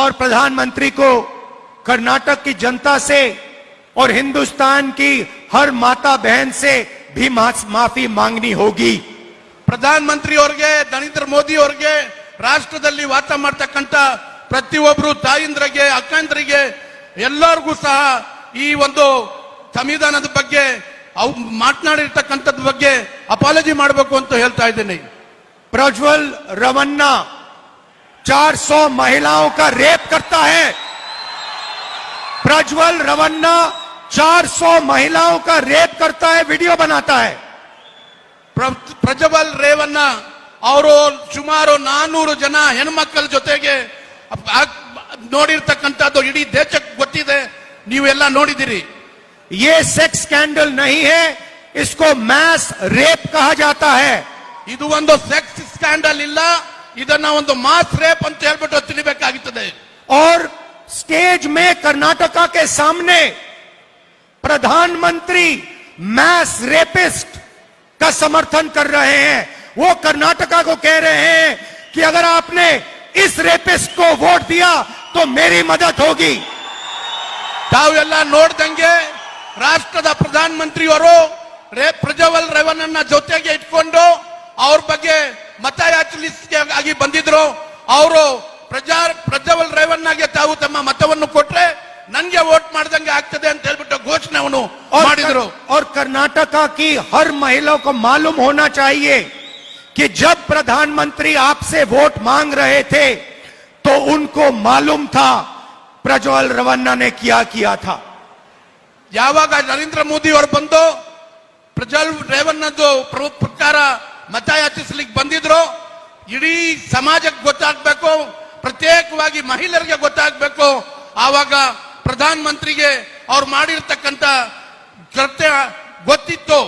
और प्रधानमंत्री को कर्नाटक की जनता से और हिंदुस्तान की हर माता बहन से भी माफी मांगनी होगी ಪ್ರಧಾನಮಂತ್ರಿ ಅವರಿಗೆ ನರೇಂದ್ರ ಮೋದಿ ಅವರಿಗೆ ರಾಷ್ಟ್ರದಲ್ಲಿ ವಾಸ ಮಾಡ್ತಕ್ಕಂಥ ಪ್ರತಿಯೊಬ್ಬರು ತಾಯಿಂದ್ರಿಗೆ ಅಕ್ಕಂದ್ರಿಗೆ ಎಲ್ಲರಿಗೂ ಸಹ ಈ ಒಂದು ಸಂವಿಧಾನದ ಬಗ್ಗೆ ಅವು ಮಾತನಾಡಿರ್ತಕ್ಕಂಥದ್ ಬಗ್ಗೆ ಅಪಾಲಜಿ ಮಾಡಬೇಕು ಅಂತ ಹೇಳ್ತಾ ಇದ್ದೀನಿ ಪ್ರಜ್ವಲ್ ರವಣ್ಣ 400 महिलाओं का रेप करता है प्रज्वल रवन्ना 400 महिलाओं का रेप करता है वीडियो बनाता है ರೇವಣ್ಣ ಅವರು ಸುಮಾರು ನಾನ್ನೂರು ಜನ ಹೆಣ್ಮಕ್ಕಳ ಜೊತೆಗೆ ನೋಡಿರ್ತಕ್ಕಂಥದ್ದು ಇಡೀ ದೇಶಕ್ಕೆ ಗೊತ್ತಿದೆ ನೀವೆಲ್ಲ ನೋಡಿದಿರಿ ये ಸೆಕ್ಸ್ स्कैंडल नहीं है इसको मैस ಇದು ಒಂದು ಸೆಕ್ಸ್ ಸ್ಕ್ಯಾಂಡಲ್ ಇಲ್ಲ ಇದನ್ನ ಒಂದು ಮಾಸ್ ರೇಪ್ ಅಂತ ಹೇಳಬಿಡುತ್ತೆ ತಿಳಿಬೇಕagitade. ಆರ್ ಸ್ಟೇಜ್ ಮೇ ಕರ್ನಾಟಕ ಕೇ سامنے ಪ್ರಧಾನಮಂತ್ರಿ ಮಾಸ್ ರೇಪಿಸ್ಟ್ ಕ ಸಮರ್ಥನ कर रहे हैं वो कर्नाटक को कह रहे हैं कि अगर आपने इस रेपिस्ट को वोट दिया तो मेरी मदद होगी. ತಾವು ಎಲ್ಲ ನೋಡ್ತಂಗೆ ರಾಷ್ಟ್ರದ ಪ್ರಧಾನಮಂತ್ರಿವರೋ ರೇಪ್ ಪ್ರಜಾವಲ್ ರೇವನಣ್ಣ ಜೊತೆಗೆ ಇಟ್ಕೊಂಡೋ ಅವರ ಬಗ್ಗೆ मत हिस्से बंद प्रजा प्रज्वल रेवण तुम मतव नन वोट आगद अंतु घोषणा और, और कर्नाटक की हर महिला को मालूम होना चाहिए कि जब प्रधानमंत्री आपसे वोट मांग रहे थे तो उनको मालूम था प्रज्वल रवन्ना ने किया किया था यहां नरेंद्र मोदी और बंदो प्रज्वल रेवन्ना जो प्रकार मत बंद इडी समाज गु प्रत्येक महिला गो आव प्रधानमंत्री और गो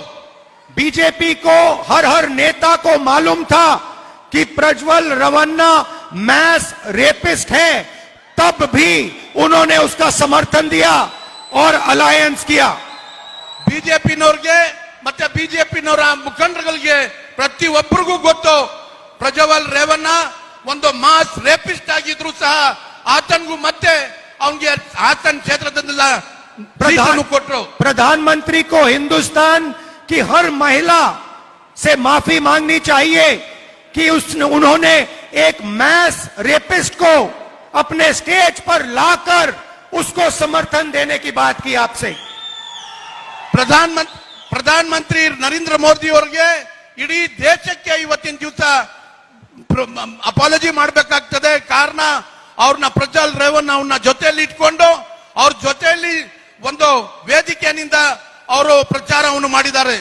बीजेपी को हर हर नेता को मालूम था कि प्रज्वल रवन्ना मैस रेपिस्ट है तब भी उन्होंने उसका समर्थन दिया और अलायंस किया बीजेपी नोर्गे बीजेपी मुखंड प्रति गु प्रजवल रेवण रेपिस्ट आगे सह आतंकू मत हासन क्षेत्र प्रधानमंत्री को हिंदुस्तान की हर महिला से माफी मांगनी चाहिए कि उसने उन्होंने एक मैस रेपिस्ट को अपने स्टेज पर लाकर उसको समर्थन देने की बात की आपसे प्रधानमंत्री ಪ್ರಧಾನ ಮಂತ್ರಿ ನರೇಂದ್ರ ಮೋದಿ ಅವರಿಗೆ ಇಡೀ ದೇಶಕ್ಕೆ ಇವತ್ತಿನ ದಿವಸ ಅಪಾಲಜಿ ಮಾಡಬೇಕಾಗ್ತದೆ ಕಾರಣ ಅವ್ರನ್ನ ಪ್ರಜ್ವಲ್ ರೇವಣ್ಣ ಅವ್ರನ್ನ ಜೊತೆಯಲ್ಲಿ ಇಟ್ಕೊಂಡು ಅವ್ರ ಜೊತೆಯಲ್ಲಿ ಒಂದು ವೇದಿಕೆಯಿಂದ ಅವರು ಪ್ರಚಾರವನ್ನು ಮಾಡಿದ್ದಾರೆ